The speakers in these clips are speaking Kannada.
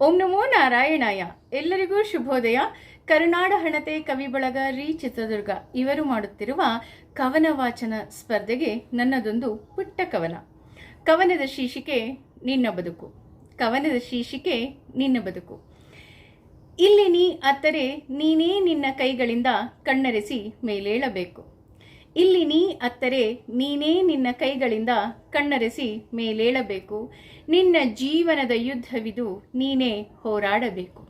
ಓಂ ನಮೋ ನಾರಾಯಣಾಯ. ಎಲ್ಲರಿಗೂ ಶುಭೋದಯ. ಕರುನಾಡ ಹಣತೆ ಕವಿ ಬಳಗ ರೀ ಚಿತ್ರದುರ್ಗ. ಇವರು ಮಾಡುತ್ತಿರುವ ಕವನ ವಾಚನ ಸ್ಪರ್ಧೆಗೆ ನನ್ನದೊಂದು ಪುಟ್ಟ ಕವನ. ಕವನದ ಶೀರ್ಷಿಕೆ, ನಿನ್ನ ಬದುಕು. ಕವನದ ಶೀರ್ಷಿಕೆ, ನಿನ್ನ ಬದುಕು. ಇಲ್ಲಿ ನೀ ಅತ್ತರೆ, ನೀನೇ ನಿನ್ನ ಕೈಗಳಿಂದ ಕಣ್ಣರೆಸಿ ಮೇಲೇಳಬೇಕು. ಇಲ್ಲಿ ನೀ ಅತ್ತರೆ, ನೀನೇ ನಿನ್ನ ಕೈಗಳಿಂದ ಕಣ್ಣರೆಸಿ ಮೇಲೇಳಬೇಕು. ನಿನ್ನ ಜೀವನದ ಯುದ್ಧವಿದು ನೀನೇ ಹೋರಾಡಬೇಕು.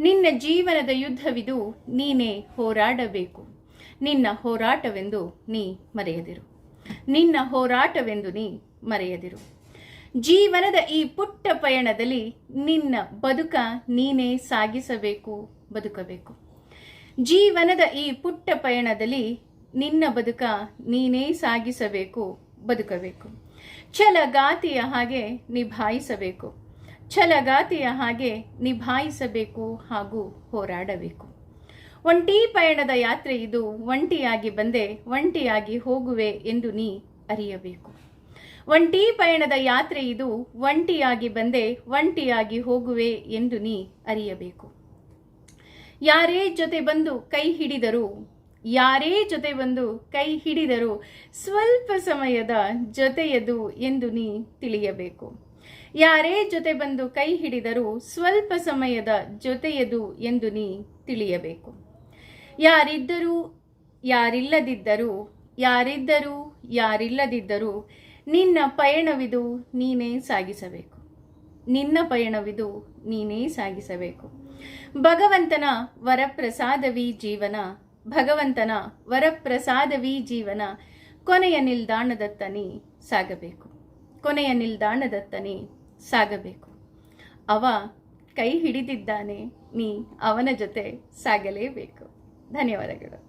ನಿನ್ನ ಜೀವನದ ಯುದ್ಧವಿದು ನೀನೇ ಹೋರಾಡಬೇಕು. ನಿನ್ನ ಹೋರಾಟವೆಂದು ನೀ ಮರೆಯದಿರು. ನಿನ್ನ ಹೋರಾಟವೆಂದು ನೀ ಮರೆಯದಿರು. ಜೀವನದ ಈ ಪುಟ್ಟ ಪಯಣದಲ್ಲಿ ನಿನ್ನ ಬದುಕ ನೀನೇ ಸಾಗಿಸಬೇಕು, ಬದುಕಬೇಕು. ಜೀವನದ ಈ ಪುಟ್ಟ ಪಯಣದಲ್ಲಿ ನಿನ್ನ ಬದುಕ ನೀನೇ ಸಾಗಿಸಬೇಕು, ಬದುಕಬೇಕು. ಛಲಗಾತಿಯ ಹಾಗೆ ನಿಭಾಯಿಸಬೇಕು. ಛಲಗಾತಿಯ ಹಾಗೆ ನಿಭಾಯಿಸಬೇಕು ಹಾಗೂ ಹೋರಾಡಬೇಕು. ಒಂಟಿ ಪಯಣದ ಯಾತ್ರೆ ಇದು ಒಂಟಿಯಾಗಿ ಬಂದೆ, ಒಂಟಿಯಾಗಿ ಹೋಗುವೆ ಎಂದು ನೀ ಅರಿಯಬೇಕು. ಒಂಟಿ ಪಯಣದ ಯಾತ್ರೆ ಇದು ಒಂಟಿಯಾಗಿ ಬಂದೆ, ಒಂಟಿಯಾಗಿ ಹೋಗುವೆ ಎಂದು ನೀ ಅರಿಯಬೇಕು. ಯಾರೇ ಜೊತೆ ಬಂದು ಕೈ ಹಿಡಿದರು ಯಾರೇ ಜೊತೆ ಬಂದು ಕೈ ಹಿಡಿದರು ಸ್ವಲ್ಪ ಸಮಯದ ಜೊತೆಯದು ಎಂದು ನೀ ತಿಳಿಯಬೇಕು. ಯಾರೇ ಜೊತೆ ಬಂದು ಕೈ ಹಿಡಿದರೂ ಸ್ವಲ್ಪ ಸಮಯದ ಜೊತೆಯದು ಎಂದು ನೀ ತಿಳಿಯಬೇಕು. ಯಾರಿದ್ದರೂ ಯಾರಿಲ್ಲದಿದ್ದರೂ ಯಾರಿದ್ದರೂ ಯಾರಿಲ್ಲದಿದ್ದರೂ ನಿನ್ನ ಪಯಣವಿದು ನೀನೇ ಸಾಗಿಸಬೇಕು. ನಿನ್ನ ಪಯಣವಿದು ನೀನೇ ಸಾಗಿಸಬೇಕು. ಭಗವಂತನ ವರಪ್ರಸಾದವಿ ಜೀವನ ಭಗವಂತನ ವರಪ್ರಸಾದವಿ ಜೀವನ, ಕೊನೆಯ ನಿಲ್ದಾಣದತ್ತನಿ ಸಾಗಬೇಕು. ಕೊನೆಯ ನಿಲ್ದಾಣದತ್ತನಿ ಸಾಗಬೇಕು. ಅವ ಕೈ ಹಿಡಿದಿದ್ದಾನೆ, ನೀ ಅವನ ಜೊತೆ ಸಾಗಲೇಬೇಕು. ಧನ್ಯವಾದಗಳು.